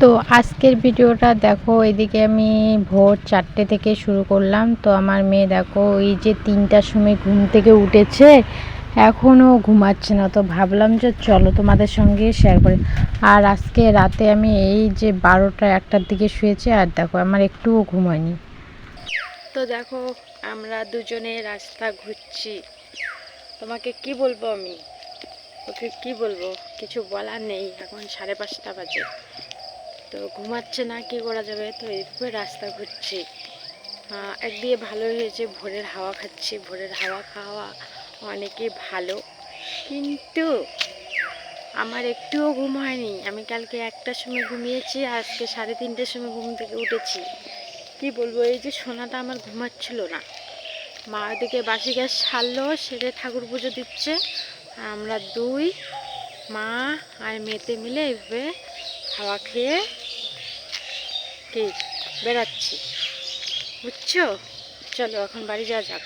তো আজকের ভিডিওটা দেখো, এদিকে আমি ভোর চারটে থেকে শুরু করলাম। তো আমার মেয়ে দেখো, এই যে তিনটার সময় ঘুম থেকে উঠেছে এখনও ঘুমাচ্ছে না। তো ভাবলাম যে চলো তোমাদের সঙ্গে শেয়ার করি। আর আজকে রাতে আমি এই যে বারোটা একটার দিকে শুয়েছি, আর দেখো আমার একটুও ঘুম হয়নি। তো দেখো, আমরা দুজনে রাস্তা ঘুরছি। তোমাকে কি বলব আমি? ওকে কি বলব? কিছু বলার নেই, এখন সাড়ে পাঁচটা বাজে। তো ঘুমাচ্ছে না, কি করা যাবে? তো এইভাবে রাস্তা ঘুরছি। একদিকে ভালো হয়েছে, ভোরের হাওয়া খাচ্ছি, ভোরের হাওয়া খাওয়া অনেকই ভালো। কিন্তু আমার একটুও ঘুম হয়নি। আমি কালকে একটার সময় ঘুমিয়েছি, আজকে সাড়ে তিনটের সময় ঘুম থেকে উঠেছি। কি বলব, এই যে সোনাটা আমার ঘুমাচ্ছিল না। মা ওদিকে বাসি গ্যাস সারলো সেটা ঠাকুর পুজো দিচ্ছে। আমরা দুই, মা আর মেয়েতে মিলে এইভাবে হাওয়া খেয়ে কি? বেড়াচ্ছি। বুঝছ? চলো, এখন বাড়ি যাওয়া যাক।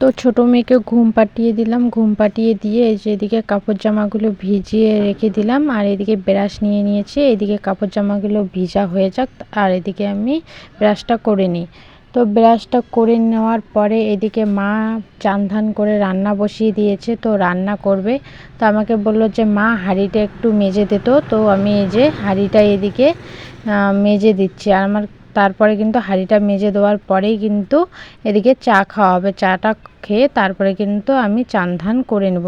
তো ছোট মেয়েকে ঘুম পাঠিয়ে দিলাম। ঘুম পাঠিয়ে দিয়ে যেদিকে কাপড় জামাগুলো ভিজিয়ে রেখে দিলাম, আর এদিকে ব্রাশ নিয়ে নিয়েছি। এদিকে কাপড় জামাগুলো ভিজা হয়ে যাক, আর এদিকে আমি ব্রাশটা করে নিই। তো ব্রাশটা করে নেওয়ার পরে এদিকে মা চান ধান করে রান্না বসিয়ে দিয়েছে, তো রান্না করবে। তো আমাকে বলল যে, মা, হাঁড়িটা একটু মেজে দিত তো। আমি এই যে হাঁড়িটা এদিকে মেজে দিচ্ছি। আর আমার তারপরে কিন্তু হাঁড়িটা মেজে দেওয়ার পরেই কিন্তু এদিকে চা খাওয়া হবে। চাটা খেয়ে তারপরে কিন্তু আমি চান ধান করে নেব।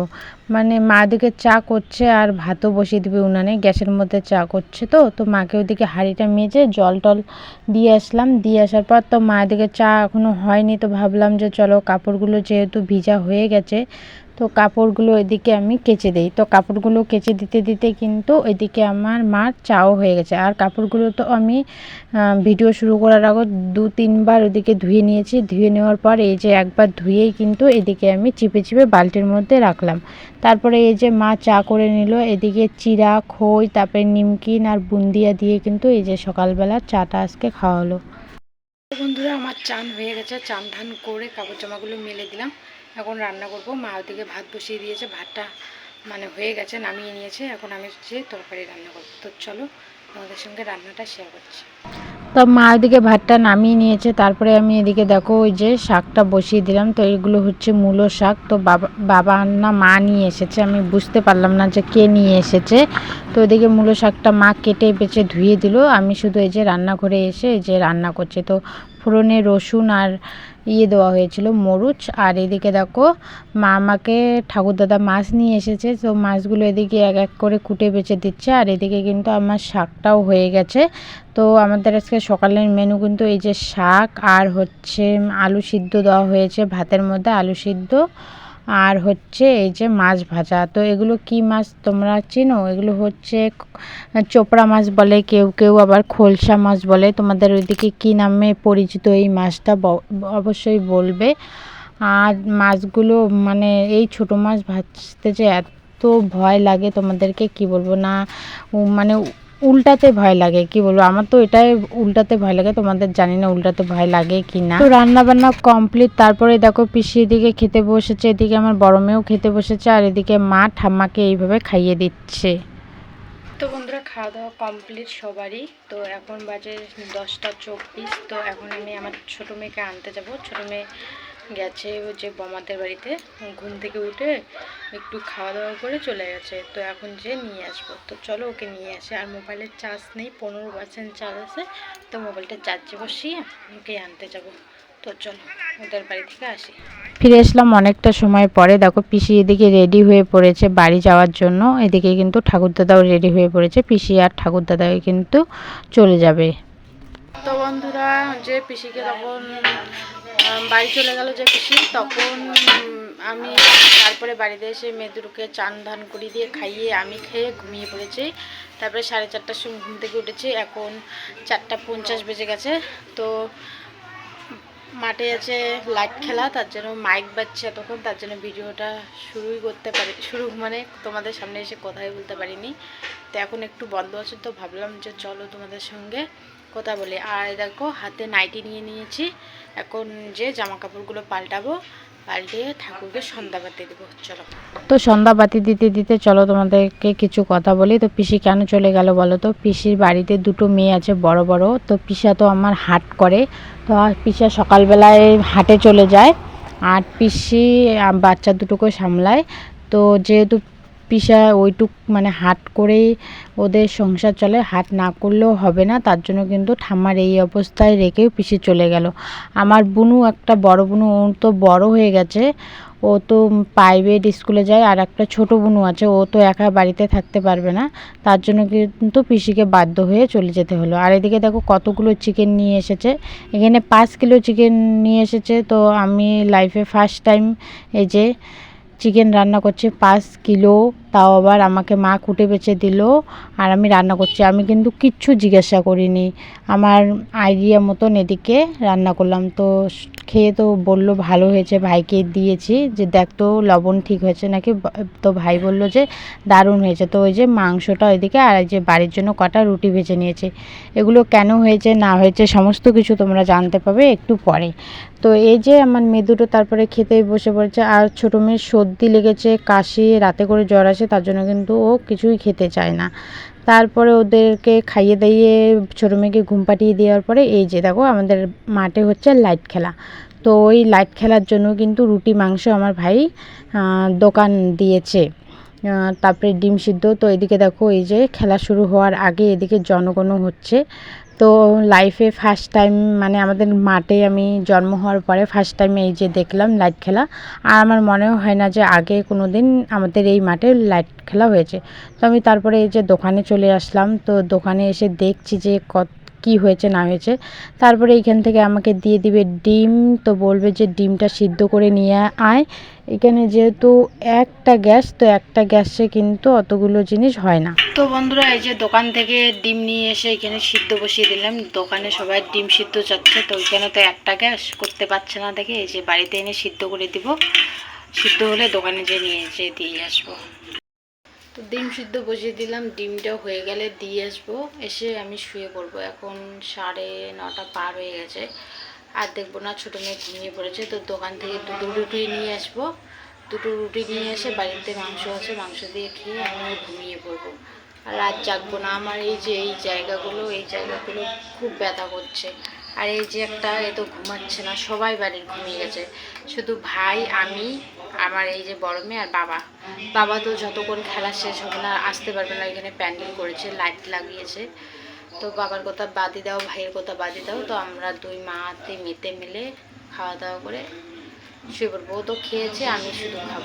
মানে মা এদিকে চা করছে আর ভাতও বসিয়ে দিবে উনানে। গ্যাসের মধ্যে চা করছে তো তো মাকে ওদিকে হাঁড়িটা মেজে জল টল দিয়ে আসলাম। দিয়ে আসার পর তো মা এদিকে চা এখনও হয়নি, তো ভাবলাম যে চলো কাপড়গুলো যেহেতু ভিজা হয়ে গেছে তো কাপড়গুলো এদিকে আমি কেচে দিই। তো কাপড়গুলো কেচে দিতে দিতে কিন্তু এদিকে আমার মার চাও হয়ে গেছে। আর কাপড়গুলো তো আমি ভিডিও শুরু করার আগে দু, তিনবার ওদিকে ধুয়ে নিয়েছি। ধুয়ে নেওয়ার পর এই যে একবার ধুয়েই কিন্তু এদিকে আমি চিপে চিপে বালতির মধ্যে রাখলাম। তারপরে এই যে মা চা করে নিল, এদিকে চিরা খই, তারপরে নিমকিন আর বুন্দিয়া দিয়ে কিন্তু এই যে সকালবেলা চাটা আজকে খাওয়া হলো। বন্ধুরা, আমার চান হয়ে গেছে। চান ধান করে কাপড় জামাগুলো মেলে দিলাম। এখন রান্না করব। মা ওদিকে ভাত বসিয়ে দিয়েছে, ভাতটা মানে হয়ে গেছে, নামিয়ে নিয়েছে। এখন আমি যে তরকারি রান্না করব। তো চলো, তোমাদের সঙ্গে রান্নাটা শেয়ার করছি। তো মা ওদিকে ভাতটা নামিয়ে নিয়েছে, তারপরে আমি এদিকে দেখো ওই যে শাকটা বসিয়ে দিলাম। তো এইগুলো হচ্ছে মূলো শাক। তো বাবা বাবা না মা নিয়ে এসেছে, আমি বুঝতে পারলাম না যে কে নিয়ে এসেছে। তো ওদিকে মূলো শাকটা মা কেটে বেছে ধুয়ে দিল। আমি শুধু এই যে রান্নাঘরে এসে এই যে রান্না করছি। তো ফোড়নে রসুন আর ইয়ে দেওয়া হয়েছিল, মরুচ। আর এদিকে দেখো, মা আমাকে ঠাকুরদাদা মাছ নিয়ে এসেছে, তো মাছগুলো এদিকে এক এক করে কুটে বেছে দিচ্ছে। আর এদিকে কিন্তু আমার শাকটাও হয়ে গেছে। তো আমাদের আজকে সকালের মেনু কিন্তু এই যে শাক আর হচ্ছে আলু সিদ্ধ দেওয়া হয়েছে, ভাতের মধ্যে আলু সিদ্ধ। আর হচ্ছে এই যে মাছ ভাজা, তো এগুলো কি মাছ তোমরা চেনো? এগুলো হচ্ছে চোপড়া মাছ বলে, কেউ কেউ আবার খোলসা মাছ বলে। তোমাদের ওইদিকে কি নামে পরিচিত এই মাছটা অবশ্যই বলবে। আর মাছগুলো মানে এই ছোট মাছ ভাজতে যে এত ভয় লাগে তোমাদেরকে, কি বলব না মানে উল্টাতে ভয় লাগে, কি বলব? আমার তো এটাই উল্টাতে ভয় লাগে, তোমাদের জানি না উল্টাতে ভয় লাগে কি না তো রান্না বান্না কমপ্লিট তারপরে দেখো পিসি এদিকে খেতে বসেছে, এদিকে আমার বড় মেয়েও খেতে বসেছে, আর এদিকে মা ঠাম্মাকে এইভাবে খাইয়ে দিচ্ছে। তো বন্ধুরা খাওয়া দাওয়া কমপ্লিট সবারই। তো এখন বাজে দশটা চব্বিশ, তো এখন আমি আমার ছোটো মেয়েকে আনতে যাব। ছোটো মেয়ে গেছে ওই যে বমাদের বাড়িতে ঘুম থেকে উঠে একটু খাওয়া দাওয়া করে চলে গেছে। তো এখন যে নিয়ে আসব। তো চলো ওকে নিয়ে আসে। আর মোবাইলের চার্জ নেই পনেরো পার্সেন্ট চার্জ আছে। তো মোবাইলটা চার্জে বসিয়ে ওকে আনতে যাব। তো চলো ওদের বাড়ি থেকে আসি। ফিরে আসলাম অনেকটা সময় পরে। দেখো পিসি এদিকে রেডি হয়ে পড়েছে বাড়ি যাওয়ার জন্য। এদিকে কিন্তু ঠাকুরদাদাও রেডি হয়ে পড়েছে। পিসি আর ঠাকুরদাদাও কিন্তু চলে যাবে। তো বন্ধুরা যে পিসিকে তখন বাড়ি চলে গেল যে পিসি তখন আমি তারপরে বাড়িতে এসে মেদুরকে চান ধান করি দিয়ে খাইয়ে আমি খেয়ে ঘুমিয়ে পড়েছি। তারপরে সাড়ে চারটার সময় ঘুম থেকে উঠেছি। এখন চারটা পঞ্চাশ বেজে গেছে। তো মাঠে আছে লাইট খেলা, তার জন্য মাইক বাজছে তখন তার জন্য ভিডিওটা শুরুই করতে পারি, শুরু মানে তোমাদের সামনে এসে কথাই বলতে পারিনি। তো এখন একটু বন্ধ আছে, তো ভাবলাম যে চলো তোমাদের সঙ্গে কথা বলি। আর দেখো, হাতে নাইটি নিয়ে নিয়েছি। এখন যে জামা কাপড়গুলো পাল্টাবো পাল্টে ঠাকুরকে সন্ধ্যা বাতি দেবো। চলো। তো সন্ধ্যা বাতি দিতে দিতে চলো, তোমাদেরকে কিছু কথা বলি। তো পিসি কেন চলে গেল বলো তো? পিসির বাড়িতে দুটো মেয়ে আছে বড় বড়। তো পিসা তো আমার হাট করে। তো পিসা সকালবেলায় হাটে চলে যায়। আর পিসি বাচ্চা দুটোকে সামলায়। তো যেহেতু পিসা ওইটুক মানে হাট করেই ওদের সংসার চলে, হাট না করলেও হবে না। তার জন্য কিন্তু ঠাম্মার এই অবস্থায় রেখেও পিসি চলে গেল। আমার বুনু, একটা বড় বুনু ও তো বড় হয়ে গেছে। ও তো প্রাইভেট স্কুলে যায়, আর একটা ছোট বুনু আছে, ও তো একা বাড়িতে থাকতে পারবে না। তার জন্য কিন্তু পিসিকে বাধ্য হয়ে চলে যেতে হলো। আর এদিকে দেখো কতগুলো চিকেন নিয়ে এসেছে। এখানে পাঁচ কিলো চিকেন নিয়ে এসেছে। তো আমি লাইফে ফার্স্ট টাইম এই যে চিকেন রান্না করছি পাঁচ কিলো, তাও আবার আমাকে মা কুটে বেছে দিল আর আমি রান্না করছি। আমি কিন্তু কিচ্ছু জিজ্ঞাসা করিনি। আমার আইডিয়া মতন এদিকে রান্না করলাম। তো খেয়ে তো বলল ভালো হয়েছে, ভাইকে দিয়েছি যে দেখ তো লবণ ঠিক হয়েছে নাকি? তো ভাই বলল যে দারুণ হয়েছে। তো ওই যে মাংসটা ওইদিকে আর যে বাড়ির জন্য কটা রুটি ভেজে নিয়েছে। এগুলো কেন হয়েছে, না হয়েছে সমস্ত কিছু তোমরা জানতে পাবে একটু পরে। তো এই যে আমার মেয়ে দুটো তারপরে খেতেই বসে পড়েছে। আর ছোটো মেয়ের সর্দি লেগেছে, কাশি, রাতে করে জ্বর আসে, তার জন্য কিন্তু ও কিছুই খেতে চায় না। তারপরে ওদেরকে খাইয়ে দাইয়ে ছোটো মেয়েকে ঘুম পাঠিয়ে দেওয়ার পরে এই যে দেখো আমাদের মাঠে হচ্ছে লাইট খেলা। তো ওই লাইট খেলার জন্য কিন্তু রুটি, মাংস আমার ভাই দোকান দিয়েছে। তারপরে ডিম সিদ্ধ। তো এদিকে দেখো এই যে খেলা শুরু হওয়ার আগে এদিকে জনগণও হচ্ছে। তো লাইফে ফার্স্ট টাইম মানে আমাদের মাঠে আমি জন্ম হওয়ার পরে ফার্স্ট টাইম এই যে দেখলাম লাইট খেলা। আর আমার মনেও হয় না যে আগে কোনো দিন আমাদের এই মাঠে লাইট খেলা হয়েছে। তো আমি তারপরে এই যে দোকানে চলে আসলাম, তো দোকানে এসে দেখছি যে কত কী হয়েছে, না হয়েছে, তারপরে এইখান থেকে আমাকে দিয়ে দিবে ডিম। তো বলবে যে ডিমটা সিদ্ধ করে নিয়ে আয়। এখানে যেহেতু একটা গ্যাস, তো একটা গ্যাসে কিন্তু অতগুলো জিনিস হয় না। তো বন্ধুরা, এই যে দোকান থেকে ডিম নিয়ে এসে এখানে সিদ্ধ বসিয়ে দিলাম। দোকানে সবাই ডিম সিদ্ধ চাচ্ছে, তো ওইখানে তো একটা গ্যাস করতে পারছে না দেখে, এই যে বাড়িতে এনে সিদ্ধ করে দিব। সিদ্ধ হলে দোকানে যেয়ে নিয়ে যেয়ে দিয়ে আসব। তো ডিম সিদ্ধ বসিয়ে দিলাম, ডিমটা হয়ে গেলে দিয়ে আসব। এসে আমি শুয়ে পড়ব। এখন সাড়ে নটা পার হয়ে গেছে। আর দেখব না ছোটো মেয়ে ঘুমিয়ে পড়েছে। তো দোকান থেকে দুটো রুটি নিয়ে আসব। দুটো রুটি নিয়ে এসে বাড়িতে মাংস আছে, মাংস দিয়ে খেয়ে আমি ঘুমিয়ে পড়ব। আর রাত জাগবো না। আমার এই যে, এই জায়গাগুলো এই জায়গাগুলো খুব ব্যথা করছে। আর এই যে একটা, এ তো ঘুমাচ্ছে না। সবাই বাড়ির ঘুমিয়ে গেছে। শুধু ভাই, আমি আমার এই যে বড় মেয়ে আর বাবা। বাবা তো যতক্ষণ খেলা শেষ হবে না, আসতে পারবে না, এখানে প্যান্ডেল করেছে, লাইট লাগিয়েছে। তো বাবার কথা বাদি দাও, ভাইয়ের কথা বাদি দাও। তো আমরা দুই মাতে মেতে মিলে খাওয়া দাওয়া করে শুয়ে পড়ব। তো খেয়েছে, আমি শুধু খাব।